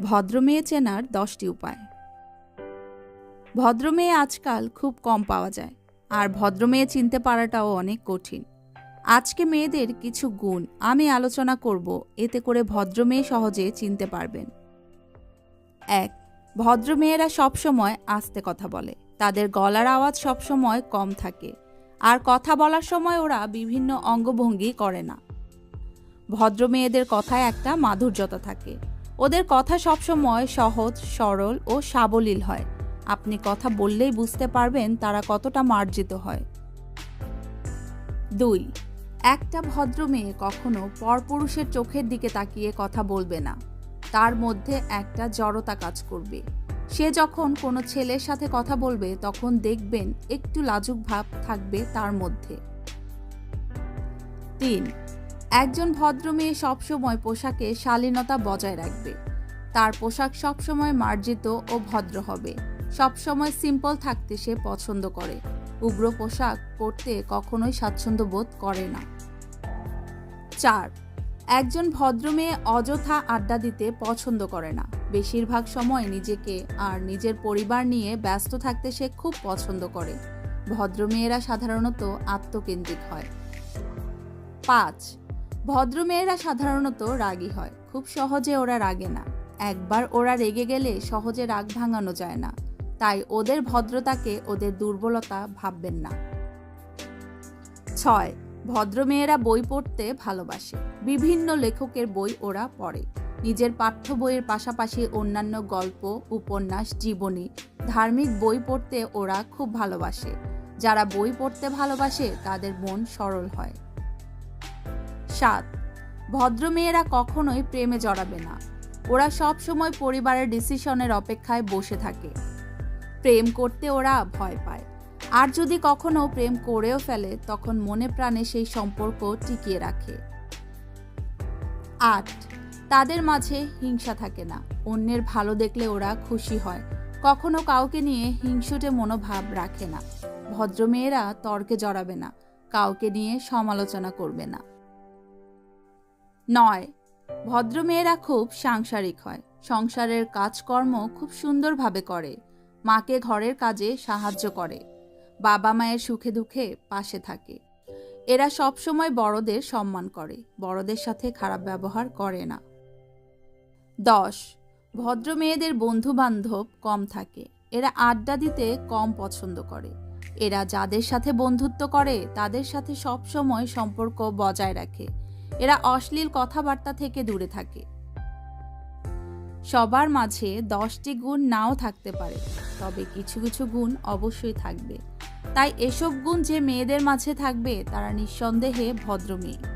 ভদ্রমেয়ে চেনার দশটি উপায়। ভদ্রমেয়ে আজকাল খুব কম পাওয়া যায়, আর ভদ্রমেয়ে চিনতে পারাটাও অনেক কঠিন। আজকে মেয়েদের কিছু গুণ আমি আলোচনা করব, এতে করে ভদ্রমেয়ে সহজে চিনতে পারবেন। এক, ভদ্রমেয়েরা সবসময় আস্তে কথা বলে। তাদের গলার আওয়াজ সবসময় কম থাকে, আর কথা বলার সময় ওরা বিভিন্ন অঙ্গভঙ্গি করে না। ভদ্র মেয়েদের কথায় একটা মাধুর্যতা থাকে ওদের কথা সবসময় সহজ, সরল ও সাবলীল হয়। আপনি কথা বললেই বুঝতে পারবেন তারা কতটা মার্জিত হয়। দুই, একটা ভদ্র মেয়ে কখনো পরপুরুষের চোখের দিকে তাকিয়ে কথা বলবে না। তার মধ্যে একটা জড়তা কাজ করবে। সে যখন কোনো ছেলের সাথে কথা বলবে, তখন দেখবেন একটু লাজুক ভাব থাকবে তার মধ্যে। তিন একজন ভদ্র মেয়ে সবসময় পোশাকে শালীনতা বজায় রাখবে। তার পোশাক সবসময় মার্জিত ও ভদ্র হবে। সবসময় সিম্পল থাকতে সে পছন্দ করে। উগ্র পোশাক পরতে কখনোই স্বাচ্ছন্দ্য বোধ করে না। চার, একজন ভদ্র মেয়ে অযথা আড্ডা দিতে পছন্দ করে না। বেশিরভাগ সময় নিজেকে আর নিজের পরিবার নিয়ে ব্যস্ত থাকতে সে খুব পছন্দ করে। ভদ্রমেয়েরা সাধারণত আত্মকেন্দ্রিক হয়। পাঁচ ভদ্রমেয়েরা সাধারণত রাগী হয়। খুব সহজে ওরা রাগে না। একবার ওরা রেগে গেলে সহজে রাগ ভাঙানো যায় না। তাই ওদের ভদ্রতাকে ওদের দুর্বলতা ভাববেন না। ছয় ভদ্র মেয়েরা বই পড়তে ভালোবাসে। বিভিন্ন লেখকের বই ওরা পড়ে। নিজের পাঠ্য বইয়ের পাশাপাশি অন্যান্য গল্প, উপন্যাস, জীবনী, ধার্মিক বই পড়তে ওরা খুব ভালোবাসে। যারা বই পড়তে ভালোবাসে, তাদের মন সরল হয়। সাত। ভদ্রমেয়েরা কখনোই প্রেমে জড়াবে না। ওরা সব সময় পরিবারের ডিসিশনের অপেক্ষায় বসে থাকে। প্রেম করতে ওরা ভয় পায়। আর যদি কখনো প্রেম করেও ফেলে, তখন মনে প্রাণে সেই সম্পর্ক টিকিয়ে রাখে। আট। তাদের মাঝে হিংসা থাকে না। অন্যের ভালো দেখলে ওরা খুশি হয়। কখনো কাউকে নিয়ে হিংসুটে মনোভাব রাখে না। ভদ্রমেয়েরা তর্কে জড়াবে না। কাউকে নিয়ে সমালোচনা করবে না। নয়। ভদ্রমেয়েরা খুব সাংসারিক হয়। সংসারের কাজকর্ম খুব সুন্দরভাবে করে। মাকে ঘরের কাজে সাহায্য করে। বাবা মায়ের সুখে দুঃখে পাশে থাকে। এরা সবসময় বড়দের সম্মান করে। বড়দের সাথে খারাপ ব্যবহার করে না। দশ। ভদ্র মেয়েদের বন্ধু বান্ধব কম থাকে। এরা আড্ডা দিতে কম পছন্দ করে। এরা যাদের সাথে বন্ধুত্ব করে, তাদের সাথে সবসময় সম্পর্ক বজায় রাখে। এরা অশ্লীল কথাবার্তা থেকে দূরে থাকে। সবার মাঝে দশটি গুণ নাও থাকতে পারে, তবে কিছু কিছু গুণ অবশ্যই থাকবে। তাই এসব গুণ যে মেয়েদের মাঝে থাকবে, তারা নিঃসন্দেহে ভদ্র মেয়ে।